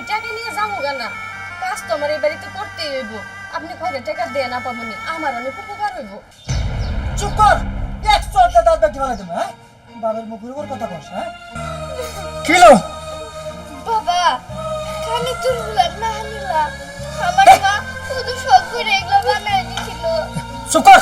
আমি টাকা নিয়ে যাব কেনা কাজ তো আমার এই বাড়িতে করতেই হইব। আপনি কয়টা টাকা দিয়ে না পাবনি আমার অনেক উপকার হইব। চুপ কর! একশো আটটা দাঁত ব্যাটি বানাই দেবো হ্যাঁ? বাবার মুখের উপর কথা কস হ্যাঁ? কিলো বাবা খালি তুলগুলা না নিলা আমার মা শুধু শখ করে এগুলো বানায় দিছিল। চুপ কর!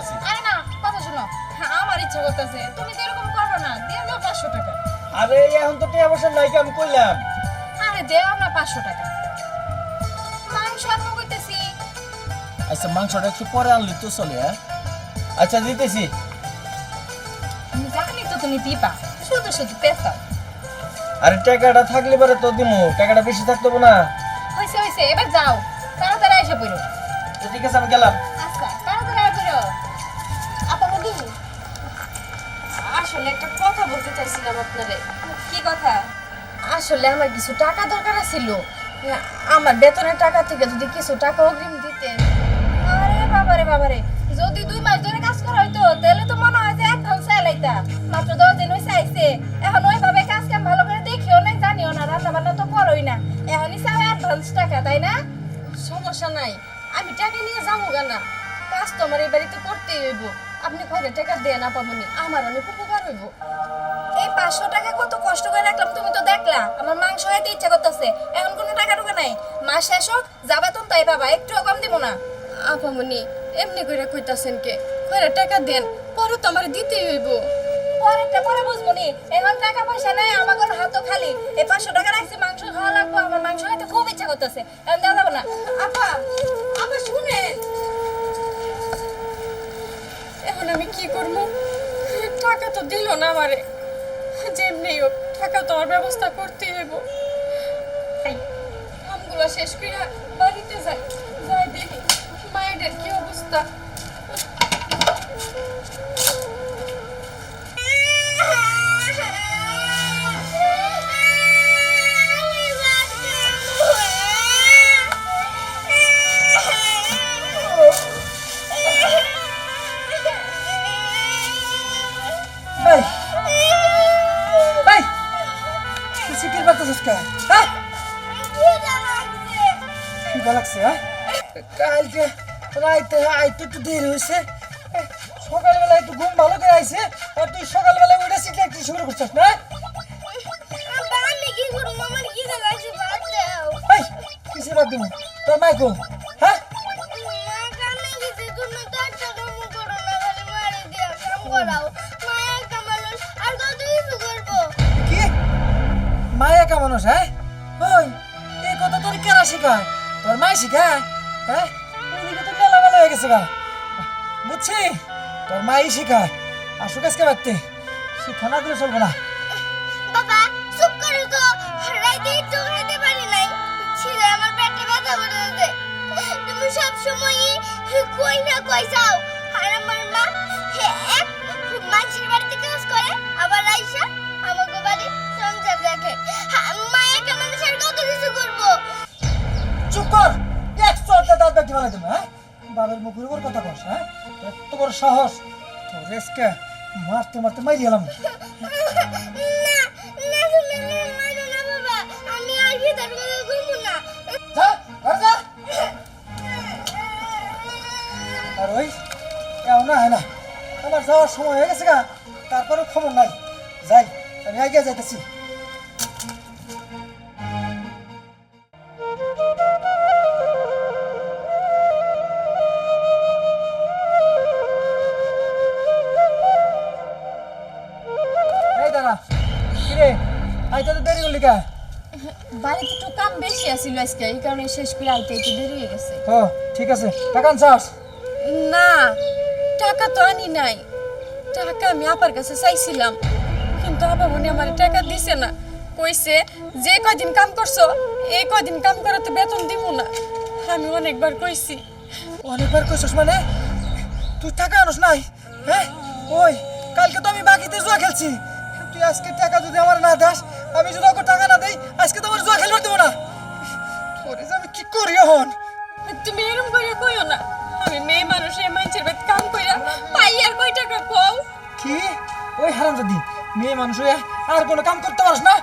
আছি। আরে না কথা শোনো। হ্যাঁ, আমার ইচ্ছা করতেছে তুমি তো এরকম করো না দিয়ে দাও পাঁচশো টাকা। আরে এখন তো টাকা পয়সা নাই আমি কইলাম। আরে দেও না পাঁচশো টাকা। মাংস আনব কইতেছি। আচ্ছা মাংসটা একটু পরে আনলি তো চলে হ্যাঁ? আচ্ছা দিতেছি। জানি তো তুমি দিবা শুধু শুধু পেছাও। আরে টাকাটা থাকলে পরে তো দিমু টাকাটা বেশি থাকতে না। হয়েছে হয়েছে এবার যাও তাড়াতাড়ি এসে পড়ো। ঠিক আছে আমি গেলাম। আসলে একটা কথা বলতে চাইছিলাম আপনারে। কি কথা? আসলে আমার কিছু টাকা দরকার ছিল আমার বেতনের টাকা থেকে যদি কিছু টাকা অগ্রিম দিতেন। আরে বাবারে বাবারে। যদি দুই মাস ধরে কাজ করা হইতো তাহলে তো মনে হয় যে অ্যাডভান্স চাইলাইতা মাত্র দশ দিন হয়েছে আইছে। এখন ওইভাবে কাজ কাম ভালো করে দেখিও নাই জানিও না রান্না বান্না তো করোই না। এখনই চাও অ্যাডভান্স টাকা তাই না? সমস্যা নাই। আমি টাকা নিয়ে যাব না কাজ তো আমার এই বাড়িতে করতেই হইব। আপনি কয়টা টাকা দিয়ে না পাবনি আমার অনেক উপকার এই পাঁচশো টাকা কত কষ্ট করে রাখলাম তুমি তো দেখলা আমার মাংস খাইতে ইচ্ছা করতেছে এখন কোনো টাকা টুকা নাই। মাস শেষ হোক যাবে তুমি তাই পাবা একটু কম দিব না। আপামনি এমনি করে কইতাছেন কে? কয়টা টাকা দেন পরে তো আমার দিতেই হইব। পরেরটা পরে বুঝব নি এখন টাকা পয়সা নাই আমার কোনো হাতও খালি। এই পাঁচশো টাকা রাখছি মাংস খাওয়া লাগবো আমার মাংস খাইতে খুব ইচ্ছা করতেছে। এখন দেওয়া যাব না। আপা আপা শুনেন। এখন আমি কি করব? টাকা তো দিল না আমারে। যেমনি হোক, টাকা তো আমার ব্যবস্থা করতে হইব। কামগুলো শেষ করে বাড়িতে যাই। যাই দেখি, মায়েদের কি অবস্থা? সিকির বাতাস কা হ্যাঁ কি লাগছে হ্যাঁ? কালকে রাইতে আইতে একটু দেরি হয়েছে। সকালবেলা একটু ঘুম ভালো করে আইছে আর তুই সকালবেলা উঠে একটু শুরু করছিস না আমি কি করব? আমার কি লাগছে বাদ দাও। কিসে বাদ দিব? তোর মাইকো কা মানুষ হ্যাঁ? ওই, এই কথা তোর কেনা শিখায়? তোর মাই শিখায়? হ্যাঁ? এদিকে তো মেলা মেলা হয়ে গেছে গা। বুঝছি? তোর মাই শিখায়। আসুক আজকে বাড়তে। শিক্ষা না দিলে চলবে না। করো করে তুমি যাও। করে বানাই দেবো হ্যাঁ? বাবার মুখের উপর কথা কস হ্যাঁ? এত বড় সাহস। তো রেসকে মারতে মারতে মারি আমি আর ওই এও না হয় না। আমার যাওয়ার সময় হয়ে গেছে গা তারপরে খবর নাই। যাই আমি আগে যাইতেছি। কা বাড়িতে একটু কাম বেশি আছিল আজকে এই কারণে শেষ করে আইতে একটু দেরি হয়ে গেছে। ও ঠিক আছে। টাকা আনছাস? না টাকা তো আনি নাই। টাকা আমি আপার কাছে চাইছিলাম কিন্তু আপা মনে আমার টাকা দিছে না। কইছে যে কয়দিন কাম করছ এই কয়দিন কাম করাতে বেতন দিব না। আমি অনেকবার কইছি। অনেকবার কইছস মানে? তুই টাকা আনস নাই? হ্যাঁ? ওই কালকে তো আমি বাকিতে জুয়া খেলছি। তুই আজকে টাকা যদি আমার না দাস আমি যদি ওকে টাকা না দেই আজকে তো আমার জুয়া খেলবার দেবো না। তোরে যে আমি কি করি এখন? তুমি এরকম করে কইও না। আমি মেয়ে মানুষ এই মানুষের বেত কাম কইরা পাই আর কয় টাকা পাও কি? ওই হারাম যদি মেয়ে মানুষ হয়ে আর কোনো কাম করতে পারস না?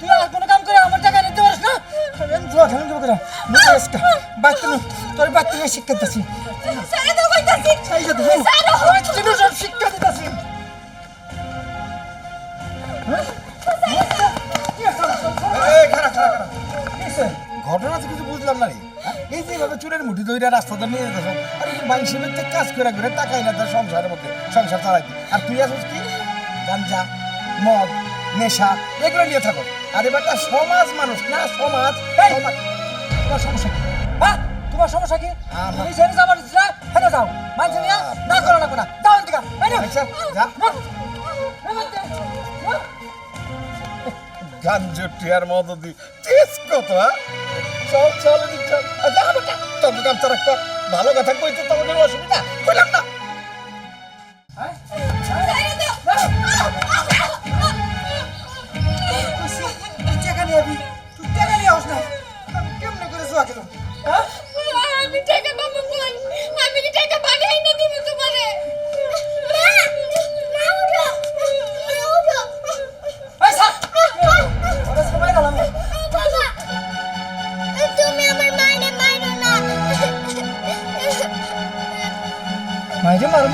তুই আর কোনো কাম করে আমার টাকা নিতে পারস না? আমি জুয়া খেলুন দেবো করে মুখে আজকে। বাচ্চা তোর বাচ্চা শিক্ষা দিতেছি। সারা তো কইতাছি সেই মুঠি ধরে রাস্তাতে নিয়ে যেতেছ আর এই মানুষের মধ্যে কাজ করে করে টাকাই না তার সংসারের মধ্যে সংসার চালাইতে আর তুই আসিস কি? গাঞ্জা মদ নেশা এগুলো নিয়ে থাকো। আর এবার তার সমাজ মানুষ না সমাজ তোমার সমস্যা কি? হ্যাঁ তোমার সমস্যা কি? আমার- তুমি যাবার দিচ্ছ হেঁটে যাও মানছি নিয়ে না করো না না। যাও এদিকে নে। আচ্ছা, যা। না। এই বাচ্চা, না। গাঞ্জা টিয়ার মদ দি। তেজ কত হ্যাঁ? চল চল চল। তোরা কর ভালো কথা কইতে তোমাদের অসুবিধা? কইলাম না। কেমনে করে জুয়া খেলো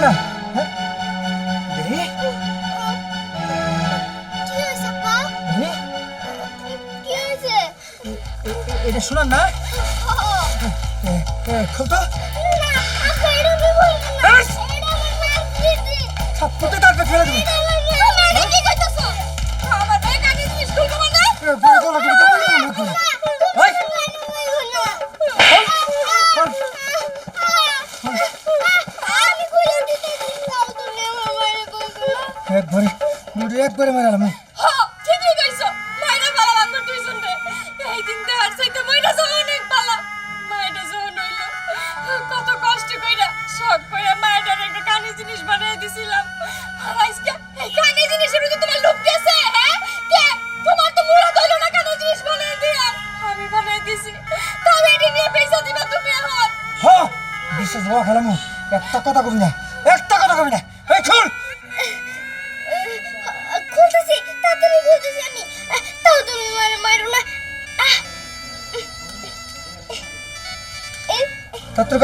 এই! এটা আমার মায়ের স্মৃতি ছাপ্পুতে তারপরে ফেলে দেবো। আমার ভাই তুমি স্কুল মুড়ি একবারে মারালাম হ ঠিকই কইছো। মাইরা বালা বান্ধব টিউশন রে এই দিন দেহার চাইতে মইরা যাও অনেক বালা মাইরা যখন হইল কত কষ্ট কইরা শখ কইরা মায়ের একটা কানে জিনিস বানিয়ে দিছিলাম। আর আজকে এই কানে জিনিসের মধ্যে তোমার লোভ গেছে হ্যাঁ? কে? তোমার তো মুড়া দইলো না কানে জিনিস বানিয়ে দিয়া। আমি দিছি। তবে এটি নিয়ে পয়সা দিবা তুমি এখন বিশ্বাস একটা কথা কবি না একটা কথা কবি না।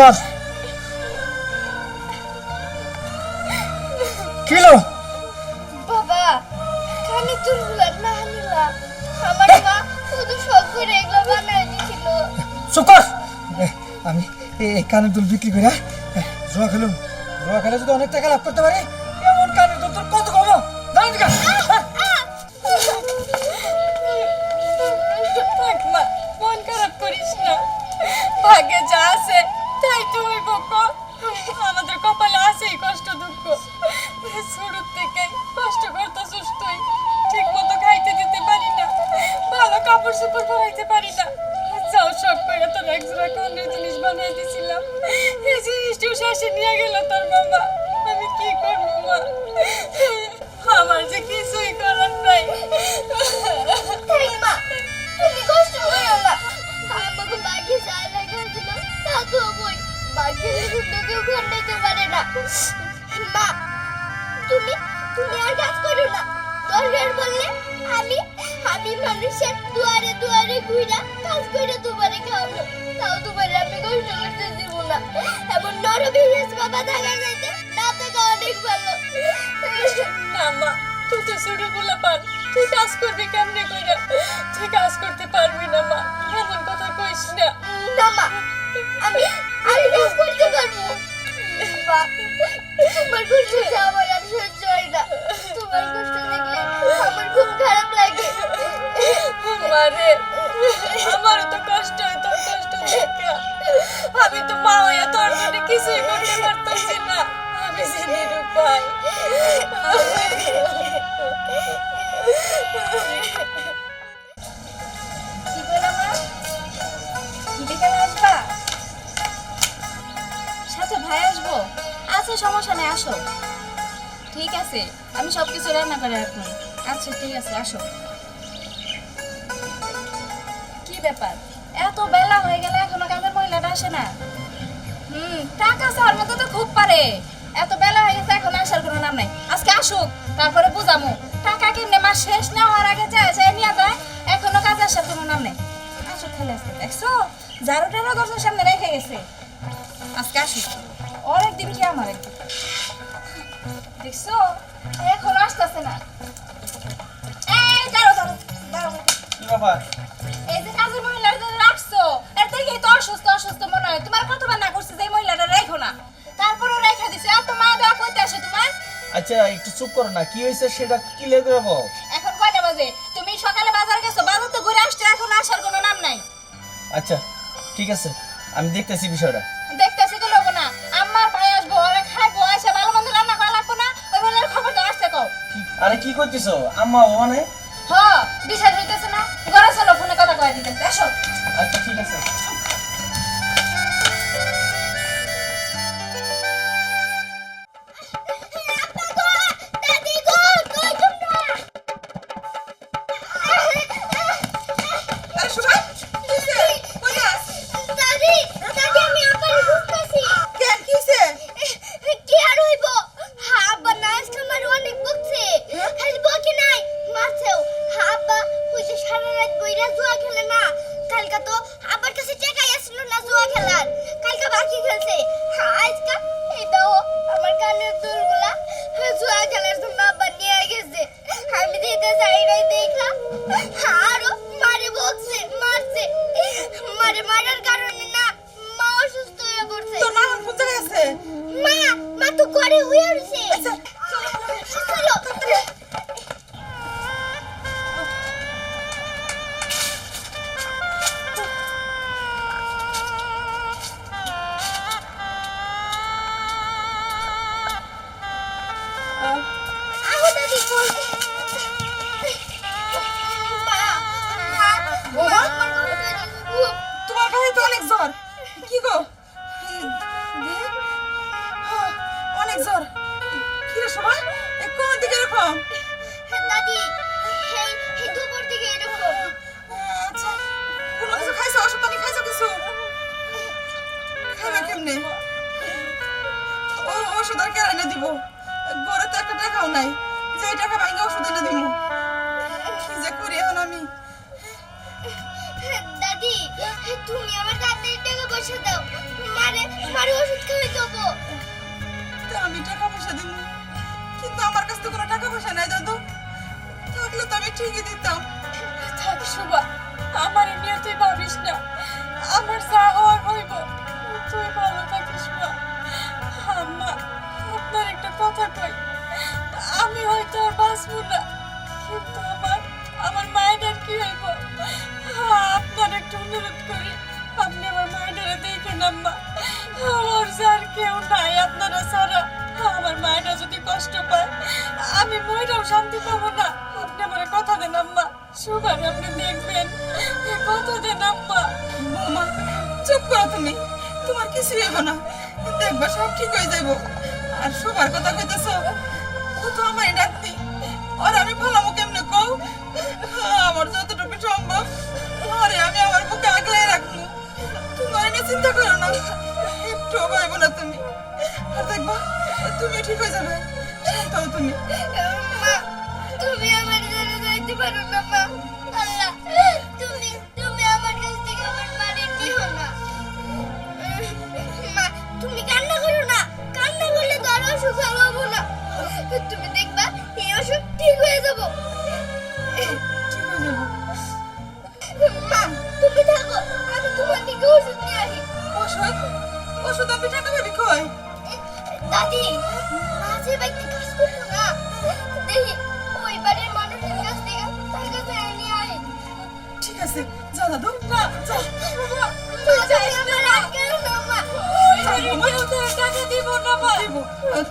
কর কিলো বাবা কানে তুলগুলা না নিলা আমার মা শুধু শখ করে এগুলো বানায় দিছিল। চুপ কর। আমি এই কানের দুল বিক্রি করে জুয়া খেলুম। জুয়া খেলে যদি অনেক টাকা লাভ করতে পারি এমন কানের দুল তোর কত কমো? থাক মা মন খারাপ করিস না। ভাগ্যে তাই তো আমাদের কপালে আছেই কষ্ট দুঃখ। শুরু থেকে কষ্ট করতেছিস তুই ঠিক মতো খাইতে দিতে পারি না। ভালো কাপড় চোপড় পরাইতে পারি না। যাও শখ করে তোর একজোড়া কানের জিনিস বানিয়ে দিছিলাম। এই জিনিসটিও শেষে নিয়ে গেল তোর বাবা আমি কি করব, মা? আমার যে কিছুই করার নাই। কষ্ট করো না। আমাকে পারে না মা তুমি তুমি আর কাজ করো না দরকার বললে আমি মানুষের দুয়ারে দুয়ারে ঘুরা কাজ করে তোমারে খাওয়াবো তাও তোমারে আমি কষ্ট করতে দিব না এমন হিরেস বাবা থাকা যাইতে না থাকা অনেক ভালো না মা তুই তো পার। তুই কাজ করবি কেমনে কইরা? তুই কাজ করতে পারবি না, মা। এমন কথা কইস না। না, মা। আমি আমি কাজ করতে পারব তোমার কষ্ট আমার আর সহ্য হয় না। তোমার কষ্ট দেখলে আমার খুব খারাপ লাগে। মারে আমার তো কষ্ট হয় তোর কষ্ট দেখা। আমি তো মা হইয়া তোর জন্য কিছুই করতে পারতেছি না। আমি যে নিরুপায়। আচ্ছা সমস্যা নেই, আসো। ঠিক আছে, আমি সব কিছু রান্না করে রাখব। আচ্ছা ঠিক আছে, আসো। কি ব্যাপার? এত বেলা হয়ে গেলে এখনও কাজের মহিলাটা আসে না? হুম, টাকা চাওয়ার মতো তো খুব পারে। এত বেলা হয়ে গেছে, এখন আসার কোনো নাম নাই। আজকে আসুক, তারপরে বুঝামু। টাকা কেমনে মাস শেষ না হওয়ার আগে চায় চায় নিয়ে যায়, এখনও কাজ আসার কোনো নাম নেই। আসুক খেলে আসতে দেখছ? ঝাড়ু টাড়ু সামনে রেখে গেছে। আজকে আসুক। ওর একদিন কি আমার? একদিন দেখছ? এখন আসতেছে না। এই দাঁড়ো দাঁড়ো দাঁড়ো কি ব্যাপার? এই যে কাজের মহিলাটা রাখছো এর দেখেই তো অসুস্থ অসুস্থ মনে হয়। তোমার কতবার না করছে যে এই মহিলাটা রেখো না? তারপরেও রেখে দিছে। এত মায়া দেওয়া কইতে আসে তোমার? আচ্ছা একটু চুপ করো না। কি হয়েছে সেটা বল। এখন কয়টা বাজে? তুমি সকালে বাজার গেছো বাজার তো ঘুরে আসছো এখন আসার কোনো নাম নাই। আচ্ছা ঠিক আছে। আমি দেখতেছি বিষয়টা। আরে কি করতেছো? আম্মা ওখানে হ্যাঁ বিশাল হইতেছে না। ঘরে চলো ফোনে কথা কয়ে দিতেছে আসো। আচ্ছা ঠিক আছে। মা তো ঘরে হয়ে আর কেন এনে দিব। ঘরে তো একটা টাকাও নাই যে টাকা ভাঙে ওষুধ এনে দিব। কি যে করি এখন আমি? দাদি তুমি আমার দাদির টাকা পয়সা দাও। মারে মারে ওষুধ খাওয়াই দেবো তা আমি টাকা পয়সা দিব। কিন্তু আমার কাছে তো কোনো টাকা পয়সা নাই দাদু। থাকলে তো আমি ঠিকই দিতাম। থাক শোভা আমার নিয়ে তুই ভাবিস না। আমার যা হওয়ার হইব তুই ভালো থাকিস মা। আম্মা আপনার একটা কথা কই? আমি হয়তো আর বাঁচবো না, কিন্তু আমার আমার মায়ের কি হইব? আপনার একটু অনুরোধ করি, আপনি আমার মায়ের দেখেন আম্মা। ওর যার কেউ নাই আপনারা ছাড়া। আমার মায়েরা যদি কষ্ট পায়, আমি ময়রাও শান্তি পাবো না। আপনি আমার কথা দেন আম্মা সুবার আপনি দেখবেন। কথা দেন আম্মা। বৌমা, চুপ করো তুমি, তোমার কিছু হইব না। দেখবা সব ঠিক হয়ে যাইব। আর সবার কথা কইতেছ? ও তো আমার নাতনি আর আমি ভালো কেমনে কও? আমার যতটুকু সম্ভব, আরে আমি আমার বুকে আগলে রাখব তোমার নিয়ে চিন্তা করো না। একটু পাইব না তুমি। আর দেখবা, তুমি ঠিক হয়ে যাবে। শান্ত তুমি। মা, তুমি আমার জন্য যাইতে পারো না, মা। কোথায় দাদি মাঝে বাইতে কাজ করব না দেখি ওই বাড়ির মানুষের কাছ থেকে তার কাছে নিয়ে আয় ঠিক আছে যা না যা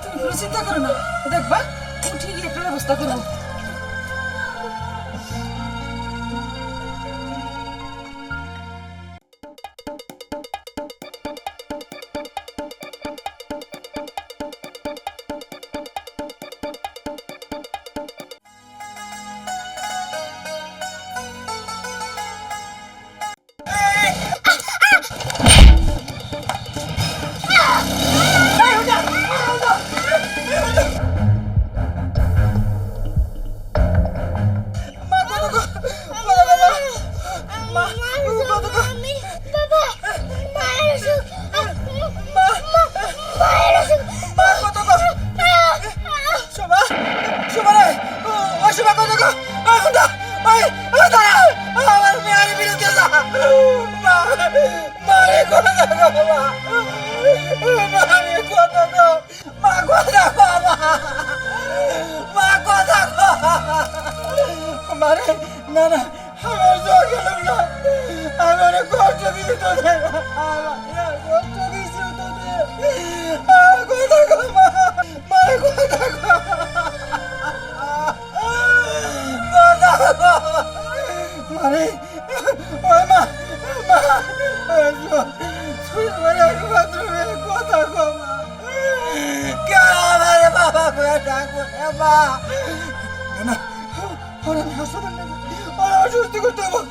তুমি চিন্তা করো দেখবা উঠে গিয়ে একটা ব্যবস্থা করব আব্বা না ওরা হাসপাতাল ওরা অসুস্থ করতে হবে